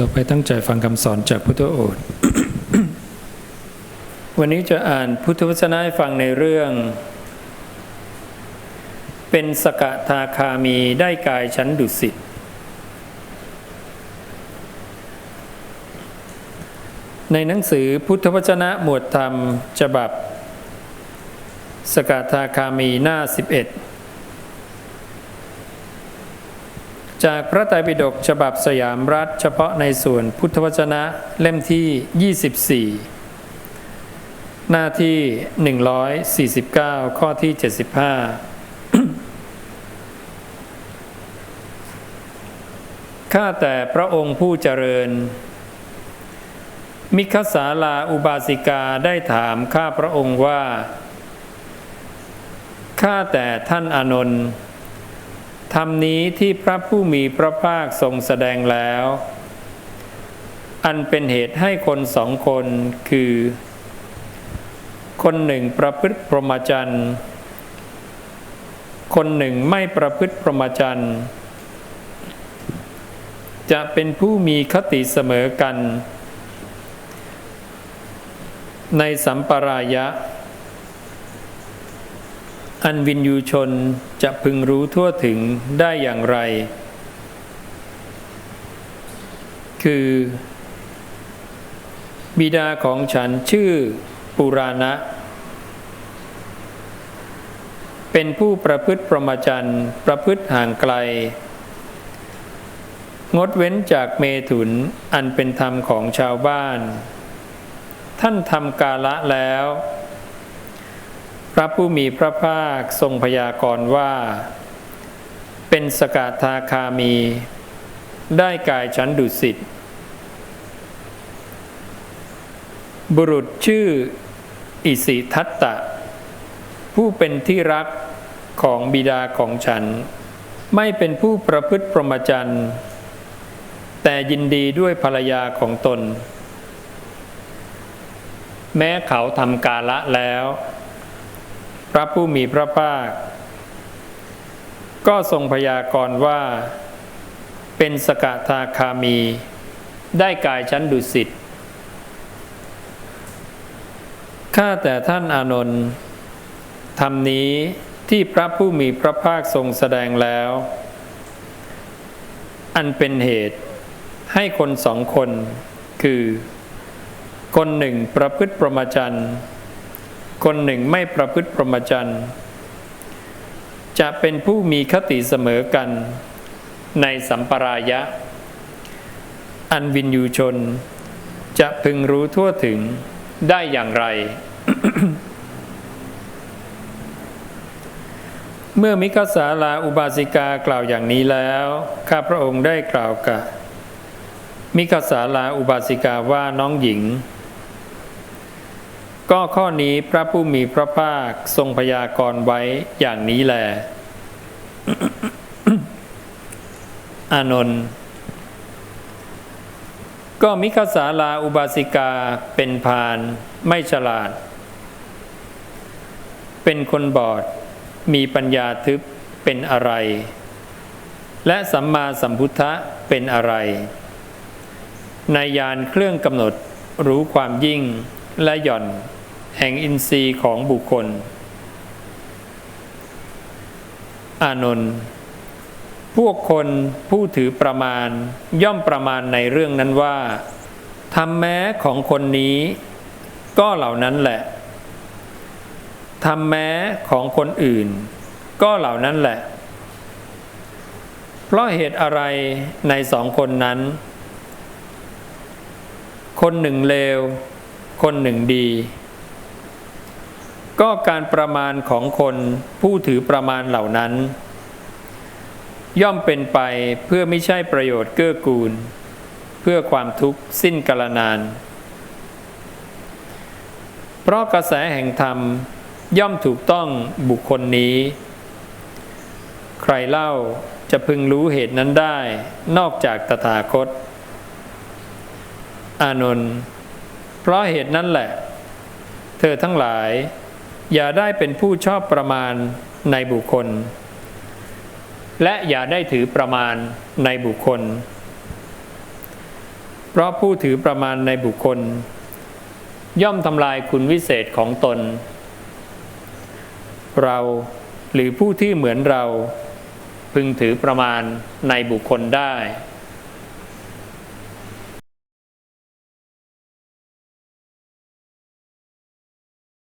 ต่อไปตั้งใจฟังคำสอนจากพุทธโอษฐ์วันนี้จะอ่านพุทธวจนะให้ฟังในเรื่อง เป็นสกทาคามีได้กายชั้นดุสิตในหนังสือพุทธวจนะหมวดธรรมฉบับ สกทาคามีหน้า 11 จากพระไตรปิฎกฉบับสยามรัฐเฉพาะในส่วนพุทธวจนะเล่มที่ 24 หน้าที่ 149 ข้อที่ 75 ข้าแต่พระองค์ผู้เจริญ มิคสาลาอุบาสิกาได้ถามข้าพระองค์ว่า ข้าแต่ท่านอานนท์ ธรรมนี้ที่พระผู้มีพระภาคทรงแสดงแล้ว อันเป็นเหตุให้คนสองคนคือ คนหนึ่งประพฤติพรหมจรรย์ คนหนึ่งไม่ประพฤติพรหมจรรย์ จะเป็นผู้มีคติเสมอกัน ในสัมปรายะ อันวินยูชนจะพึงรู้ทั่วถึงได้อย่างไร คือ บิดาของฉันชื่อปุราณะ เป็นผู้ประพฤติประมาจันประพฤติห่างไกล งดเว้นจากเมถุนอันเป็นธรรมของชาวบ้าน ท่านทำกาละแล้ว พระผู้มีพระภาคทรงพยากรณ์ว่า เป็นสกทาคามี ได้กายชั้นดุสิตบุรุษชื่อ อิสิทัตตะ ผู้เป็นที่รักของบิดาของฉัน ไม่เป็นผู้ประพฤติพรหมจรรย์ แต่ยินดีด้วยภรรยาของตน แม้เขาทำกาละแล้ว พระผู้มีพระภาค ก็ทรงพยากรณ์ว่า เป็นสกทาคามี ได้กายชั้นดุสิตข้าแต่ท่านอานนท์ธรรมนี้ที่พระผู้มีพระภาคทรงแสดงแล้ว อันเป็นเหตุให้คนสองคน คือ คนหนึ่งประพฤติประมาจัน คนหนึ่งไม่ประพฤติประมาจันจะเป็นผู้มีคติเสมอกัน ในสัมปรายะ อันวินยูชน จะพึงรู้ทั่วถึงได้อย่างไร เมื่อมิคสาลาอุบาสิกากล่าวอย่างนี้แล้ว ข้าพระองค์ได้กล่าวกับมิคสาลาอุบาสิกาว่าน้องหญิง ก็ข้อนี้พระผู้มีพระภาคทรงพยากรณ์ไว้อย่างนี้แล อานนท์ก็มิคสาลาอุบาสิกาเป็นพานไม่ฉลาด เป็นคนบอด มีปัญญาทึบเป็นอะไร และสัมมาสัมพุทธะเป็นอะไร ในยานเครื่องกำหนดรู้ความยิ่งและหย่อน แห่งอินทรีย์ของบุคคล อานนท์พวกคนผู้ถือประมาณย่อมประมาณในเรื่องนั้นว่าทำแม้ของคนนี้ ก็เหล่านั้นแหละทำแม้ของคนอื่น ก็เหล่านั้นแหละ เพราะเหตุอะไรในสองคนนั้น คนหนึ่งเลว คนหนึ่งดี ก็การประมาณของคนผู้ถือประมาณเหล่านั้น ย่อมเป็นไปเพื่อไม่ใช่ประโยชน์เกื้อกูล เพื่อความทุกข์สิ้นกาลนาน เพราะกระแสแห่งธรรมย่อมถูกต้องบุคคลนี้ ใครเล่าจะพึงรู้เหตุนั้นได้นอกจากตถาคต อานนท์เพราะเหตุนั้นแหละ เธอทั้งหลาย อย่าได้เป็นผู้ชอบประมาณในบุคคล และอย่าได้ถือประมาณในบุคคล เพราะผู้ถือประมาณในบุคคล ย่อมทำลายคุณวิเศษของตน เราหรือผู้ที่เหมือนเรา พึงถือประมาณในบุคคลได้